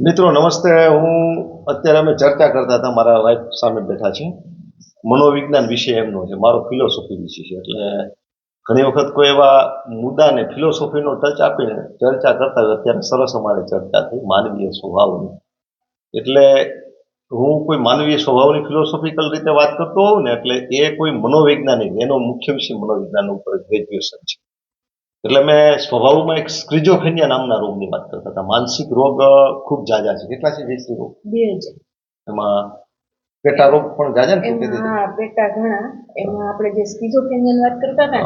મિત્રો, નમસ્તે. હું અત્યારે અમે ચર્ચા કરતા હતા, મારા વાઈફ સામે બેઠા છે. મનોવિજ્ઞાન વિશે એમનો છે, મારો ફિલોસોફી વિષય છે. એટલે ઘણી વખત કોઈ એવા મુદ્દાને ફિલોસોફીનો ટચ આપીને ચર્ચા કરતા અત્યારે સરસ અમારે ચર્ચા થઈ, માનવીય સ્વભાવની. એટલે હું કોઈ માનવીય સ્વભાવની ફિલોસોફિકલ રીતે વાત કરતો હોઉં ને, એટલે એ કોઈ મનોવૈજ્ઞાનિક, એનો મુખ્ય વિષય મનોવિજ્ઞાન ઉપર ગ્રેજ્યુએશન છે. એટલે મેં સ્વભાવમાં એક સ્ક્રિઝોફેનિયા નામના રોગની વાત કરતા હતા. માનસિક રોગ ખૂબ જાજા છે. કેટલા છે? દેશી રોગ? બે એમાં પેટા રોગ પણ જાજા ને હા પેટા ઘણા. એમાં આપણે જે સ્કીઝોફ્રેનિયાની વાત કરતા હતા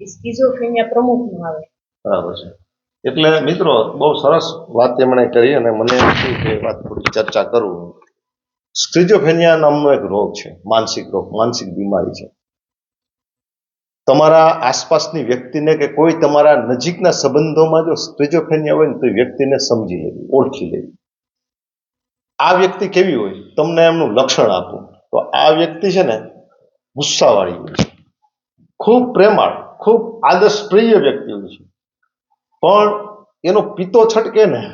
ને સ્કીઝોફ્રેનિયા પ્રમુખનું આવે. બરાબર છે. એટલે મિત્રો બહુ સરસ વાત એમણે કરી અને મને શું કે વાત થોડી ચર્ચા કરું સ્ક્રિઝોફેનિયા નામનો એક રોગ છે. માનસિક રોગ માનસિક બીમારી છે. તમારા આસપાસની વ્યક્તિને કે કોઈ તમારા નજીકના સંબંધોમાં જો સ્ક્રિઝોફેનિયા હોય ને તો વ્યક્તિને સમજી લેવી ઓળખી લેવી આ વ્યક્તિ કેવી હોય? તમને એમનું લક્ષણ આપું. તો આ વ્યક્તિ છે ને ગુસ્સાવાળી હોય છે. ખૂબ પ્રેમાળ, ખૂબ આદર્શપ્રિય વ્યક્તિ હોય છે. પણ એનો પિત્તો છટકે ને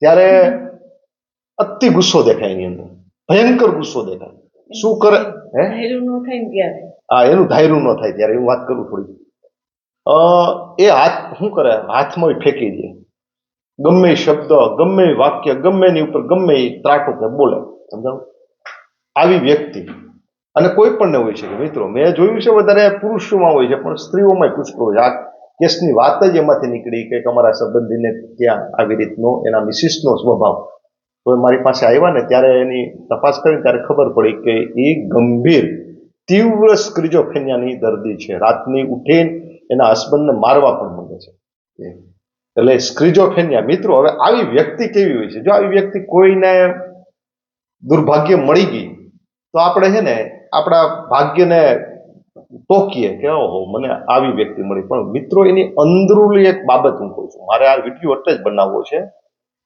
ત્યારે અતિ ગુસ્સો દેખાય એની અંદર. ભયંકર ગુસ્સો દેખાય. શું કરે? હે? હા એનું ધાયરું ન થાય ત્યારે હું વાત કરું થોડી. એ હાથ, શું કરે? હાથમાં ફેંકી દે. ગમે શબ્દ, ગમે વાક્ય, ગમે એની ઉપર, ગમે ત્રાટો કે બોલે. સમજાવ આવી વ્યક્તિ. અને કોઈ પણ ને હોય છે મિત્રો, મેં જોયું છે વધારે પુરુષોમાં હોય છે, પણ સ્ત્રીઓમાં પુષ્કળ આ કેસની વાત જ એમાંથી નીકળી કે અમારા સંબંધીને ત્યાં આવી રીતનો, એના મિસિસનો સ્વભાવ. તો એ મારી પાસે આવ્યા ને ત્યારે એની તપાસ કરી ત્યારે ખબર પડી કે એ ગંભીર તીવ્ર સ્ક્રિજોફેનિયાની દર્દી છે. રાતની ઉઠીને એના હસબન્ડને મારવા પણ માંગે છે. એટલે સ્ક્રિજોફેનિયા મિત્રો, હવે આવી વ્યક્તિ કેવી હોય છે? જો આવી વ્યક્તિ કોઈને દુર્ભાગ્ય મળી ગઈ, તો આપણે છે ને આપણા ભાગ્યને ટોકીએ કે, ઓહો, મને આવી વ્યક્તિ મળી. પણ મિત્રો, એની અંદરૂની એક બાબત હું કહું છું. મારે આ વીડિયો એટલે જ બનાવવો છે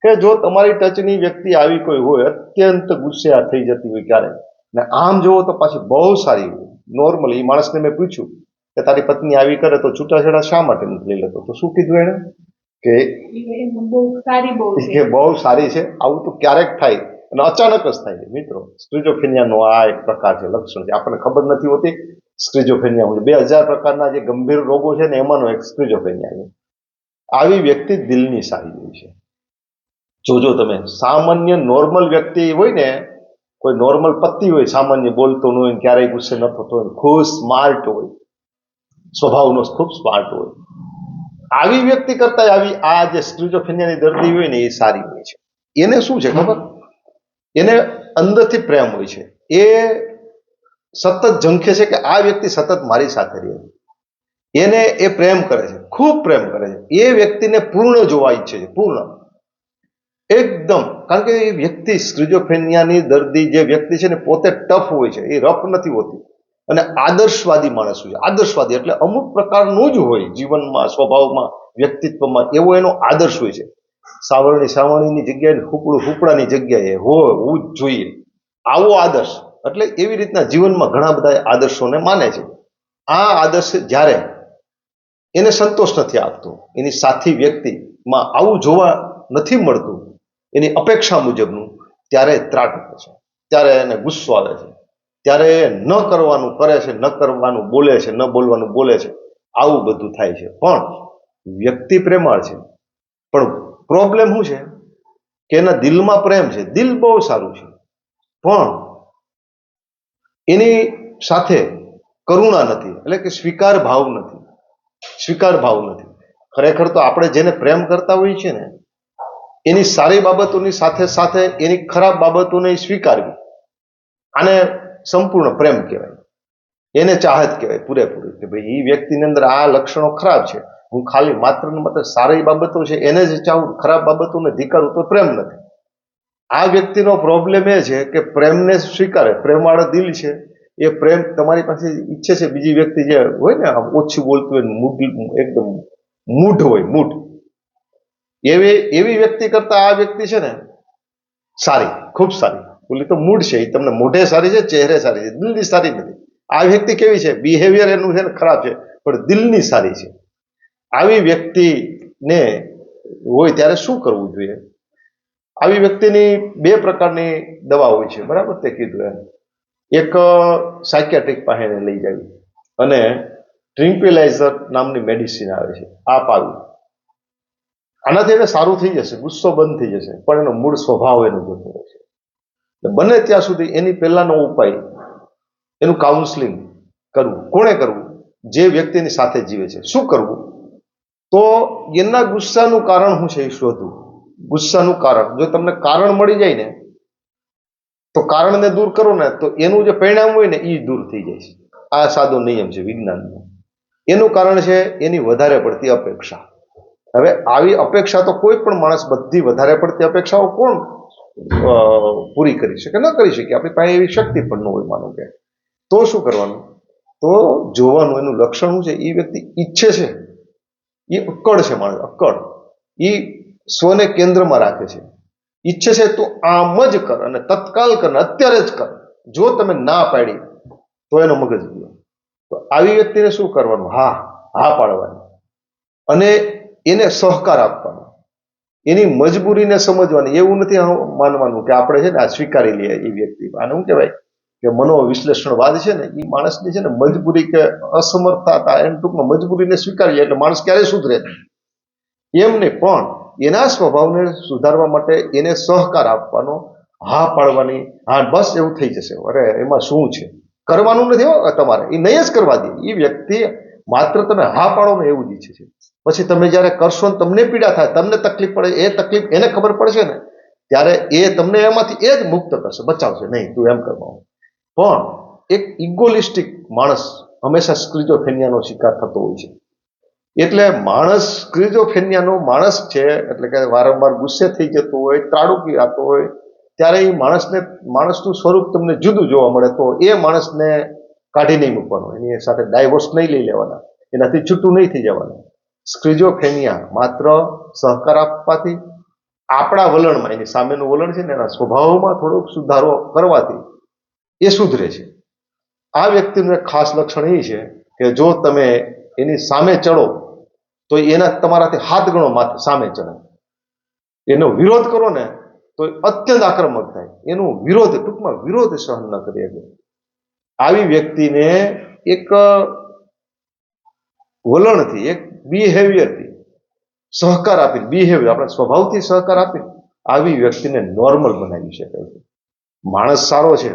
કે જો તમારી ટચની વ્યક્તિ આવી કોઈ હોય, અત્યંત ગુસ્સે થઈ જતી હોય ક્યારે ને આમ જોવો તો પાછી બહુ સારી નોર્મલી માણસને મેં પૂછ્યું કે તારી પત્ની આવી કરે તો છૂટાછેડા શા માટે નથી લઈ લેતો? તો શું કીધું એણે કે બહુ સારી બહુ કે છે. બહુ સારી છે આવું તો ક્યારેક થાય. અને અચાનક જ થાય છે મિત્રો. સ્ટ્રીજોફેનિયાનો આ એક પ્રકાર છે લક્ષણ છે. આપણને ખબર નથી હોતી સ્ટ્રીજોફેનિયા હોય. બે હજાર પ્રકારના જે ગંભીર રોગો છે ને એમાંનો એક સ્ટ્રીજોફેનિયા છે. આવી વ્યક્તિ દિલની સારી હોય છે. જોજો તમે સામાન્ય નોર્મલ વ્યક્તિ હોય ને કોઈ નોર્મલ પતિ હોય, સામાન્ય બોલતો ન હોય ક્યારેય ગુસ્સે ન થતો હોય ખૂબ સ્માર્ટ હોય. સ્વભાવનો ખૂબ સ્માર્ટ હોય. આવી વ્યક્તિ કરતા આવી આ જે સ્ક્રિઝોફેનિયાની દર્દી હોય ને, એ સારી હોય છે. એને શું છે ખબર? એને અંદરથી પ્રેમ હોય છે. એ સતત ઝંખે છે કે આ વ્યક્તિ સતત મારી સાથે રહે એને એ પ્રેમ કરે છે. ખૂબ પ્રેમ કરે છે. એ વ્યક્તિને પૂર્ણ જોવા ઈચ્છે છે, પૂર્ણ. એકદમ, કારણ કે એ વ્યક્તિ સ્ક્રિઝોફેનિયાની દર્દી જે વ્યક્તિ છે ને પોતે ટફ હોય છે, એ રફ નથી હોતી. અને આદર્શવાદી માણસ હોય આદર્શવાદી એટલે અમુક પ્રકારનું જ હોય જીવનમાં, સ્વભાવમાં, વ્યક્તિત્વમાં, એવો એનો આદર્શ હોય છે. સાવરણી સાવરણીની જગ્યાએ હુપડું હુપડાની જગ્યાએ હોય, હોવું જ જોઈએ. આવો આદર્શ, એટલે એવી રીતના જીવનમાં ઘણા બધા આદર્શોને માને છે. આ આદર્શ જ્યારે એને સંતોષ નથી આપતો, એની સાથી વ્યક્તિમાં આવું જોવા નથી મળતું એની અપેક્ષા મુજબનું ત્યારે ત્રાટ કરે છે. ત્યારે એને ગુસ્સો આવે છે. ત્યારે એ ન કરવાનું કરે છે, ન કરવાનું બોલે છે, ન બોલવાનું બોલે છે, આવું બધું થાય છે. પણ વ્યક્તિ પ્રેમાળ છે. પણ પ્રોબ્લેમ શું છે? કે એના દિલમાં પ્રેમ છે. દિલ બહુ સારું છે. પણ એની સાથે કરુણા નથી. એટલે કે સ્વીકાર ભાવ નથી. સ્વીકાર ભાવ નથી. ખરેખર તો આપણે જેને પ્રેમ કરતા હોઈએ છીએ ને એની સારી બાબતોની સાથે સાથે એની ખરાબ બાબતોને સ્વીકારવી. આને સંપૂર્ણ પ્રેમ કહેવાય. એને ચાહત કહેવાય પૂરેપૂરી કે ભાઈ એ વ્યક્તિની અંદર આ લક્ષણો ખરાબ છે. હું ખાલી માત્ર ને માત્ર સારી બાબતો છે, એને જ ચાહું, ખરાબ બાબતોને ધિકારું તો પ્રેમ નથી. આ વ્યક્તિનો પ્રોબ્લેમ એ છે કે પ્રેમને સ્વીકારે. પ્રેમવાળો દિલ છે. એ પ્રેમ તમારી પાસે ઈચ્છે છે, બીજી વ્યક્તિ જે હોય ને ઓછી બોલતું હોય મૂઢ, એકદમ મૂઢ હોય, મૂઢ. એવી એવી વ્યક્તિ કરતા આ વ્યક્તિ છે ને સારી, ખૂબ સારી. ઓલી તો મૂડ છે, એ તમને મોઢે સારી છે, ચહેરે સારી છે, દિલની સારી નથી. આ વ્યક્તિ કેવી છે? બિહેવિયર એનું છે ને ખરાબ છે, પણ દિલની સારી છે. આવી વ્યક્તિને હોય ત્યારે શું કરવું જોઈએ? આવી વ્યક્તિની બે પ્રકારની દવા હોય છે, બરાબર? તે કીધું એમ. એક સાયકેટ્રિક પાસે લઈ જવી. અને ટ્રિન્ક્વિલાઇઝર નામની મેડિસિન આવે છે, આ પાવી આનાથી એને સારું થઈ જશે, ગુસ્સો બંધ થઈ જશે, પણ એનો મૂળ સ્વભાવ એનો જતો રહેશે બને ત્યાં સુધી એની પહેલાનો ઉપાય, એનું કાઉન્સલિંગ કરવું. કોણે કરવું? જે વ્યક્તિની સાથે જીવે છે. શું કરવું? તો એના ગુસ્સાનું કારણ શું છે એ શોધવું. ગુસ્સાનું કારણ. જો તમને કારણ મળી જાય ને, તો કારણને દૂર કરો ને, તો એનું જે પરિણામ હોય ને એ દૂર થઈ જાય છે. આ સાદો નિયમ છે વિજ્ઞાનનો. એનું કારણ છે એની વધારે પડતી અપેક્ષા. હવે આવી અપેક્ષા તો કોઈ પણ માણસ બધી વધારે પડતી અપેક્ષાઓ કોણ પૂરી કરી શકે? ન કરી શકે. આપણી પાસે એવી શક્તિ પણ ન હોય, માનો કે. તો શું કરવાનું? તો જોવાનું, એનું લક્ષણ શું છે? એ વ્યક્તિ ઈચ્છે છે. એ અક્કડ છે માણસ, અક્કડ. એ સ્વને કેન્દ્રમાં રાખે છે. ઈચ્છે છે તું આમ જ કર અને તત્કાલ કર અત્યારે જ કર. જો તમે ના પાડી, તો એનો મગજ ગયો. તો આવી વ્યક્તિને શું કરવાનું? હા હા પાડવાની. અને એને સહકાર આપવાનો. એની મજબૂરીને સમજવાની. એવું નથી માનવાનું કે આપણે છે ને આ સ્વીકારી લઈએ એ વ્યક્તિ. આને શું કહેવાય? કે મનોવિશ્લેષણવાદ છે ને એ માણસની છે ને મજબૂરી કે અસમર્થતા એમ ટૂંકમાં મજબૂરીને સ્વીકારીએ એટલે માણસ ક્યારે સુધરે એમ નહીં, પણ એના સ્વભાવને સુધારવા માટે એને સહકાર આપવાનો, હા પાડવાની, હા, બસ એવું થઈ જશે. અરે, એમાં શું છે? કરવાનું નથી હો, તમારે. એ નહીં જ કરવા દે. એ વ્યક્તિ માત્ર તમે હા પાડો ને એવું જ ઈચ્છે છે. પછી તમે જ્યારે કરશો ને તમને પીડા થાય, તમને તકલીફ પડે, એ તકલીફ એને ખબર પડશે ને, ત્યારે એ તમને એમાંથી એ જ મુક્ત કરશે, બચાવશે. નહીં, તું એમ કરવાનું પણ એક ઇગોલિસ્ટિક માણસ હંમેશા સ્ક્રિજોફેનિયાનો શિકાર થતો હોય છે. એટલે માણસ સ્ક્રિજોફેનિયાનો માણસ છે, એટલે કે વારંવાર ગુસ્સે થઈ જતો હોય, ત્રાડુકી આવતો હોય, ત્યારે એ માણસને, માણસનું સ્વરૂપ તમને જુદું જોવા મળે, તો એ માણસને કાઢી નહીં મૂકવાનો. એની સાથે ડાયવોર્સ નહીં લઈ લેવાના. એનાથી છૂટું નહીં થઈ જવાનું. સ્ક્રિઝોફેનિયા માત્ર સહકાર આપવાથી, આપણા વલણમાં, એની સામેનું વલણ છે ને, એના સ્વભાવમાં થોડોક સુધારો કરવાથી એ સુધરે છે. આ વ્યક્તિનું એક ખાસ લક્ષણ એ છે કે જો તમે એની સામે ચડો, તો એના તમારાથી હાથ ગણો માથે, સામે ચડે. એનો વિરોધ કરો ને, તો અત્યંત આક્રમક થાય. એનો વિરોધ, ટૂંકમાં વિરોધ સહન ન કરી શકે. આવી વ્યક્તિને એક વલણથી એક બિહેવિયરથી સહકાર આપીને બિહેવિયર આપણા સ્વભાવથી સહકાર આપીને આવી વ્યક્તિને નોર્મલ બનાવી શકાય છે. માણસ સારો છે.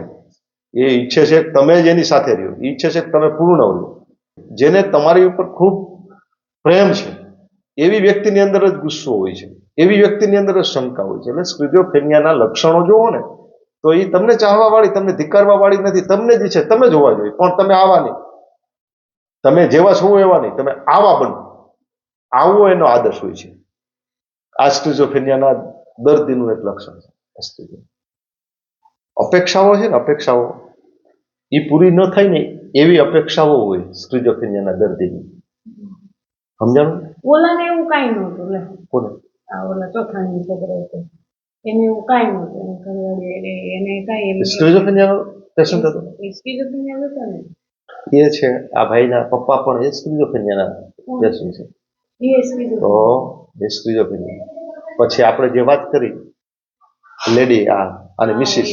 એ ઈચ્છે છે તમે જ એની સાથે રહ્યો. ઈચ્છે છે તમે પૂર્ણ રહ્યો જેને તમારી ઉપર ખૂબ પ્રેમ છે, એવી વ્યક્તિની અંદર જ ગુસ્સો હોય છે. એવી વ્યક્તિની અંદર જ શંકા હોય છે. એટલે સ્ક્રિઝોફેનિયાના લક્ષણો જોવો ને તો એ તમને ચાહવા વાળી તમને ધિકારવા વાળી નથી તમને જ છે તમે જોવા જોઈએ પણ તમે આવા નહીં. તમે જેવા છો એવા નહીં તમે આવા બનો. આવો એનો આદર્શ હોય છે. આ સ્ક્રિઝોફેનિયાના દર્દીનું એક લક્ષણ છે અપેક્ષાઓ છે ને અપેક્ષાઓ. એ પૂરી ન થાય ને એવી અપેક્ષાઓ હોય સ્ક્રિઝોફેનિયાના દર્દીની. સમજાણું? ઓલાને એવું કાંઈ નહોતું કોને? ઓલા ચોથાની છોકરો હતો એને એવું કાંઈ નહોતું એને ઘરવાળી એને- એને કાંઈ એમ સ્ક્રિઝોફેનિયાનો પેશન્ટ હતો. સ્કીઝોફ્રેનિયા હતો? ને. એ છે આ ભાઈના પપ્પા પણ એ સ્ક્રિઝોફેનિયાના પેશન્ટ છે. એ સ્કીઝોફ્રેનિયા એ પછી આપણે જે વાત કરી લેડી આ અને મિસિસ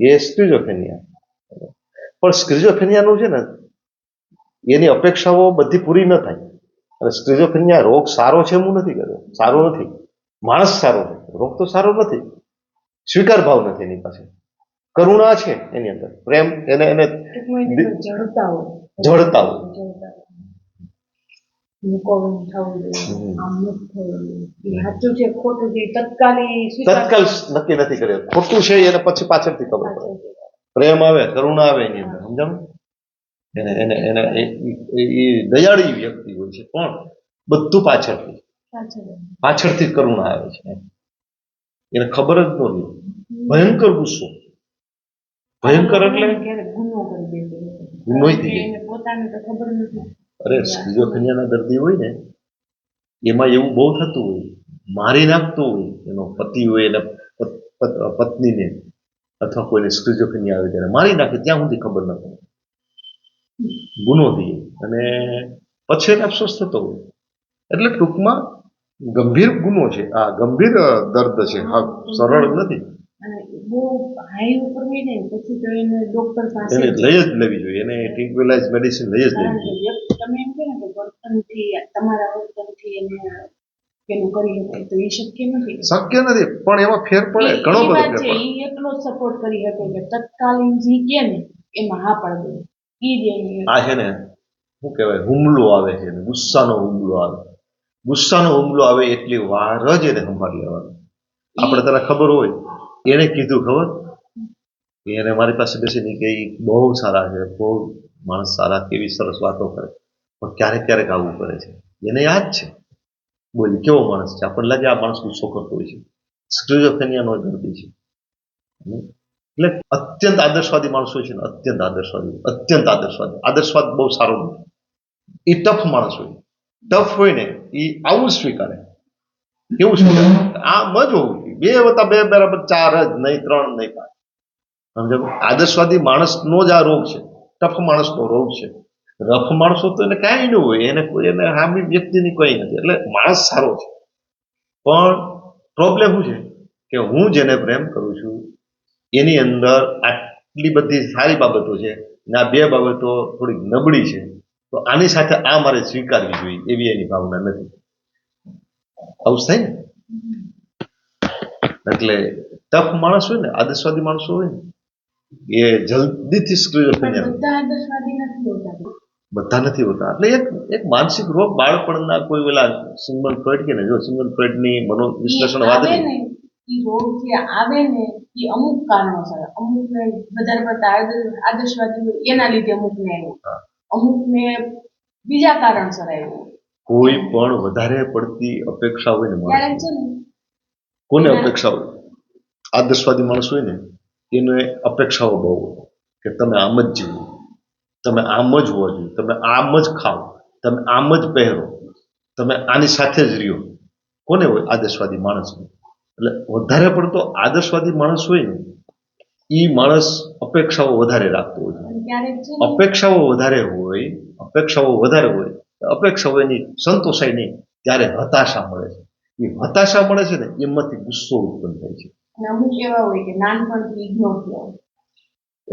એ સ્ક્રિઝોફેનિયા પણ સ્ક્રિઝોફેનિયાનું છે ને એની અપેક્ષાઓ બધી પૂરી ન થાય. અને સ્ક્રિઝોફેનિયા રોગ સારો છે એવું નથી કર્યો સારો નથી. માણસ સારો છે રોગ તો સારો નથી સ્વીકાર ભાવ નથી એની પાસે. કરુણા છે એની અંદર પ્રેમ એને એને જડતા તત્કાલી નક્કી નથી કર્યો. ખોટું છે એને પછી પાછળથી ખબર પડે. પ્રેમ આવે કરુણા આવે એની અંદર સમજાણું? એને એને એને એ- દયાળી વ્યક્તિ હોય છે પણ બધું પાછળથી. પાછળથી કરુણા આવે છે. એને ખબર જ ન રહી ભયંકર ગુસ્સો. ભયંકર એટલે ગુનો થઈ અરે સ્કિઝોફ્રેનિયાના દર્દી હોય ને એમાં એવું બહુ થતું હોય મારી નાખતો હોય એનો પતિ હોય એના પત- પત- પત્નીને અથવા કોઈને સ્કિઝોફ્રેનિયા આવે ત્યારે મારી નાખે ત્યાં સુધી ખબર ન પડે. ગુનો થઈ અને પછી એને અફસોસ થતો હોય. એટલે ટૂંકમાં ગંભીર ગુનો છે. આ ગંભીર દર્દ છે. હા સરળ નથી. એને લઈ જ લેવી જોઈએ. એને ટ્રિંકવેલાઇઝ મેડિસિન લઈ જ લેવી જોઈએ. તમે એમ કે વર્તનથી તમારા વર્તનથી એને પેલું કરી શકે તો એ શક્ય નથી. શક્ય નથી પણ એમાં ફેર પડે. ઘણો બધો ફેર પડે. એટલો સપોર્ટ કરી શકે કે તત્કાલીન જે કે ને એમાં હા પાડી દે. ઈ જ આ છે ને શું કહેવાય હુમલો આવે છે. ગુસ્સાનો હુમલો આવે. ગુસ્સાનો હુમલો આવે એટલી વાર જ એને સંભાળી લેવાનો. આપણે તને ખબર હોય, એને કીધું ખબર? એને મારી પાસે બેસીને કે બહુ સારા છે, બહુ માણસ સારા, કેવી સરસ વાતો કરે. પણ ક્યારેક ક્યારેક આવું કરે છે. એને યાદ છે. બોલી કેવો માણસ છે? આપણને લાગે આ માણસ ગુસ્સો કરતો હોય છે. સ્ક્રિઝોફેનિયાનો દર્દી છે. એટલે અત્યંત આદર્શવાદી માણસ હોય છે ને, અત્યંત આદર્શવાદી અત્યંત આદર્શવાદી. આદર્શવાદ બહુ સારો નથી. એ ટફ માણસ હોય ટફ હોય ને એ આવું સ્વીકારે. કેવું સ્વીકારે. આ જ હોવું જોઈએ બે વત્તા બે બરાબર ચાર જ નહીં ત્રણ નહીં પાંચ. સમજો? આદર્શવાદી માણસનો જ આ રોગ છે. ટફ માણસનો રોગ છે. રફ માણસો તો એને કાંઈ ન હોય. એને કોઈ એને હામી વ્યક્તિની કંઈ નથી. એટલે માણસ સારો છે. પણ પ્રોબ્લેમ શું છે? કે હું જેને પ્રેમ કરું છું એની અંદર આટલી બધી સારી બાબતો છે ને આ બે બાબતો થોડીક નબળી છે. તો આની સાથે આ મારે સ્વીકારવી જોઈએ એવી એની ભાવના નથી. આવું થાય ને? એટલે ટફ માણસ હોય ને આદર્શવાદી માણસો હોય ને એ જલ્દીથી સ્ક્રીન બધા નથી હોતા. બધા નથી હોતા. એટલે એક એક માનસિક રોગ બાળપણના કોઈ પેલા સિમ્બલ ફ્રોઈડ કે ને જો સિમ્બલની મનો વિશ્લેષણ વાત આવે વાદળી ને રોગ જે આવે ને એ અમુક કારણોસર અમુક ને વધારે પડતા આદર્શવાદી એના લીધે અમુક ને આવ્યું હા. અમુક ને બીજા કારણસર આવ્યું કોઈ પણ વધારે પડતી અપેક્ષા હોય ને ક્યારેક માણસ છે ને કોને અપેક્ષા હોય? આદર્શવાદી માણસ હોય ને એને અપેક્ષાઓ બહુ હોય કે તમે આમ જ જીવો તમે આમ જ હોવા જોઈએ તમે આમ જ ખાઓ તમે આમ જ પહેરો તમે આની સાથે જ રહ્યો. કોને હોય? આદર્શવાદી માણસ એટલે વધારે પડતો આદર્શવાદી માણસ હોય ને એ માણસ અપેક્ષાઓ વધારે રાખતો હોય. અપેક્ષાઓ વધારે હોય અપેક્ષાઓ વધારે હોય અપેક્ષાઓ એની સંતોષાય નહીં ત્યારે હતાશા મળે છે. એ હતાશા મળે છે ને એમાંથી ગુસ્સો ઉત્પન્ન થાય છે. અમુક એવા હોય કે નાનપણથી ઇગ્નોર થયા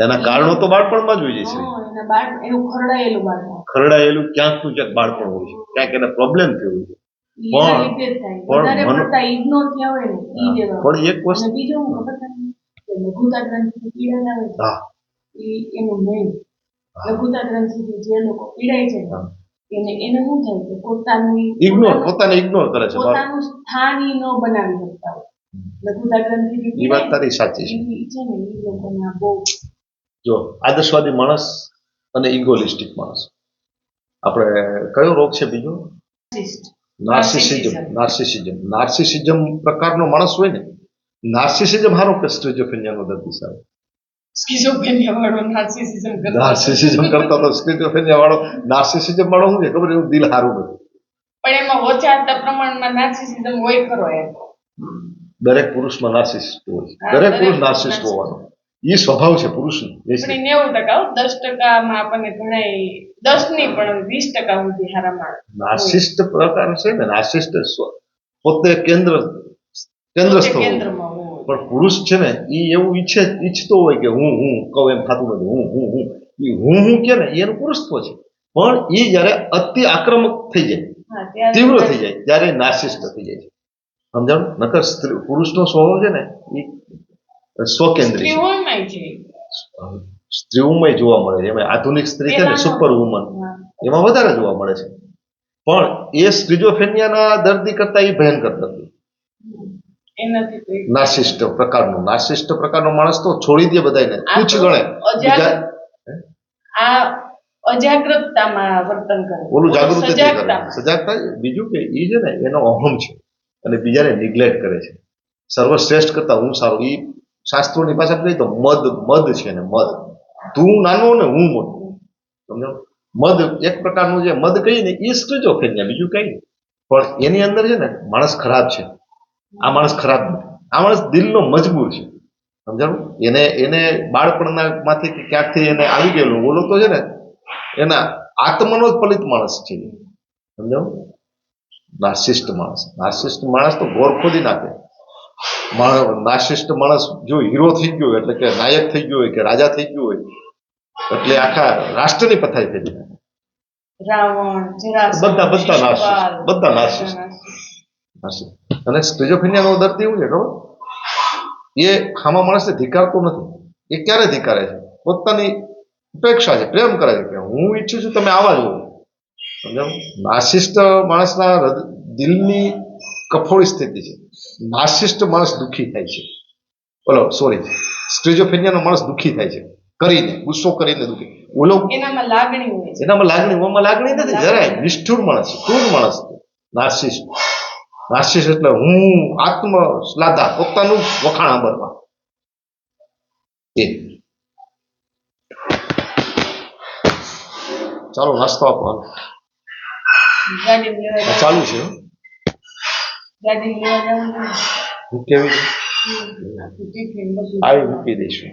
એના કારણો તો બાળપણમાં જ હોય છે. ખરડાયેલું ક્યાંકનું ક્યાંક બાળપણ હોય છે. ક્યાંક એને પ્રોબ્લેમ થયો છે. પણ- પણ એક વસ્તુ લઘુતા ગ્રંથિથી પીડા આવે છે હા ઈ એનું મેઇન લઘુતા ગ્રંથિથી જે લોકો પીડાય છે ને. એને એને શું થાય કે પોતાનું ઇગ્નોર પોતાનું- ઇગ્નોર કરે છે. પોતાનું સ્થાન ન બનાવી શકતા હોય લઘુતા ગ્રંથિથી એ વાત તારી સાચી છે છે ને ઈ લોકોને બહુ જો આદર્શવાદી માણસ અને ઇગોલિસ્ટિક માણસ આપણે કયો રોગ છે બીજો. નાર્સિસિઝમ નાર્સિસિઝમ નાર્સિસિઝમ પ્રકારનો માણસ હોય ને નાર્સિસિઝમ હારો કે સ્ટ્રેજોફેનિયાનો દર્દી સ્કિઝોફ્રેનિયા વાળો નાર્સિસિઝમ કરતો નાર્સિસિઝમ કરતા તો સ્કિઝોફ્રેનિયા વાળો નાર્સિસિઝમ વાળો શું છે ખબર એવું દિલ હારું નથી પણ એમાં ઓછા પ્રમાણમાં નાર્સિસિઝમ હોય ખરો એમ. દરેક પુરુષમાં નાર્સિસિસ્ટ હોય. દરેક પુરુષ narcissist. હોવાનો. એ સ્વભાવ છે પુરુષનો નેવું ટકા. દસ ટકામાં આપણને ઘણા દસ નહીં પણ વીસ ટકા સુધી હારા માણસ નાર્સિસ્ટ પ્રકાર છે ને નાર્સિસ્ટ સ્વ- પોતે કેન્દ્ર કેન્દ્ર પોતે સ્થળ હોય. કેન્દ્રમાં હોય પણ પુરુષ છે ને એ એવું ઈચ્છે ઈચ્છતો હોય કે હું હું કહું એમ થતું નથી હું હું હું એ હું હું કે ને એનું પુરુષત્વ છે પણ એ જ્યારે અતિ આક્રમક થઈ જાય તીવ્ર થઈ જાય ત્યારે નાશિષ્ટ થઈ જાય છે સમજાણું નકર સ્ત્રી પુરુષનો સ્વભાવ છે ને એ સ્વકેન્દ્રી સ્ત્રીઓમાં જોવા મળે છે એમાં આધુનિક સ્ત્રી છે ને સુપર વુમન એમાં વધારે જોવા મળે છે પણ એ સ્ક્રિઝોફેનિયાના દર્દી કરતા એ ભયંકર દર્દી એક- પ્રકારનો નાર્સિસ્ટ પ્રકારનો માણસ તો છોડી દે બધાને તુચ્છ ગણે. આ અજાગ્રતતામાં વર્તન કરે ઓલું જાગૃતિ સજાગતા. બીજું કે એ છે ને એનો અહમ છે અને બીજાને નિગ્લેક્ટ કરે છે. સર્વશ્રેષ્ઠ કરતા હું સારું. એ શાસ્ત્રોની પાસે કહીએ તો મદ મદ છે ને મદ. તું નાનો ને હું મોટો. સમજો? મદ એક પ્રકારનું જે મદ કહીને એ સ્ક્રિઝોફ્રેનિયા બીજું કઈ નહીં. પણ એની અંદર છે ને માણસ ખરાબ છે. આ માણસ ખરાબ નથી. આ માણસ દિલનો મજબૂર છે. સમજાણું? એને એને બાળપણના માંથી કે ક્યાંકથી એને આવી ગયેલું ઓલો તો છે ને એના આત્મનો જ ફલિત માણસ છે. સમજાણું? નાર્સિસ્ટ માણસ. નાર્સિસ્ટ માણસ તો ગોર ખોદી નાખે. નાર્સિસ્ટ માણસ જો હીરો થઈ ગયો એટલે કે નાયક થઈ ગયો હોય કે રાજા થઈ ગયો હોય એટલે આખા રાષ્ટ્રની પથારી થઈ જાય બધા- બધા નાર્સિસ્ટ, બધા નાર્સિસ્ટ. નાર્સિસ્ટ. અને સ્કિઝોફ્રેનિયાનો દર્દી એવું છે ખબર? એ આમાં માણસને ધિકારતો નથી. એ ક્યારે ધિકારે છે? પોતાની અપેક્ષા છે પ્રેમ કરે છે કે હું ઈચ્છું છું તમે આવા જુઓ. સમજાયું? નાશિષ્ટ માણસના દિલની કફોળી સ્થિતિ છે. નાશિષ્ટ માણસ દુઃખી થાય છે. બોલો સોરી સ્ક્રિઝોફ્રેનિયાનો માણસ દુઃખી થાય છે. કરીને ગુસ્સો કરીને દુઃખી. ઓલો એનામાં લાગણી હોય એનામાં લાગણી ઓમાં લાગણી નથી. જરાય. નિષ્ઠુર માણસ છે, ક્રૂર માણસ છે. નાર્સિસ્ટ નાર્સિસ્ટ એટલે હું આત્મ શ્લાઘા પોતાનું વખાણ આંબરવા એ ચાલો નાસ્તો આપો. ચાલુ છે કેવી આવી મૂકી દઈશું.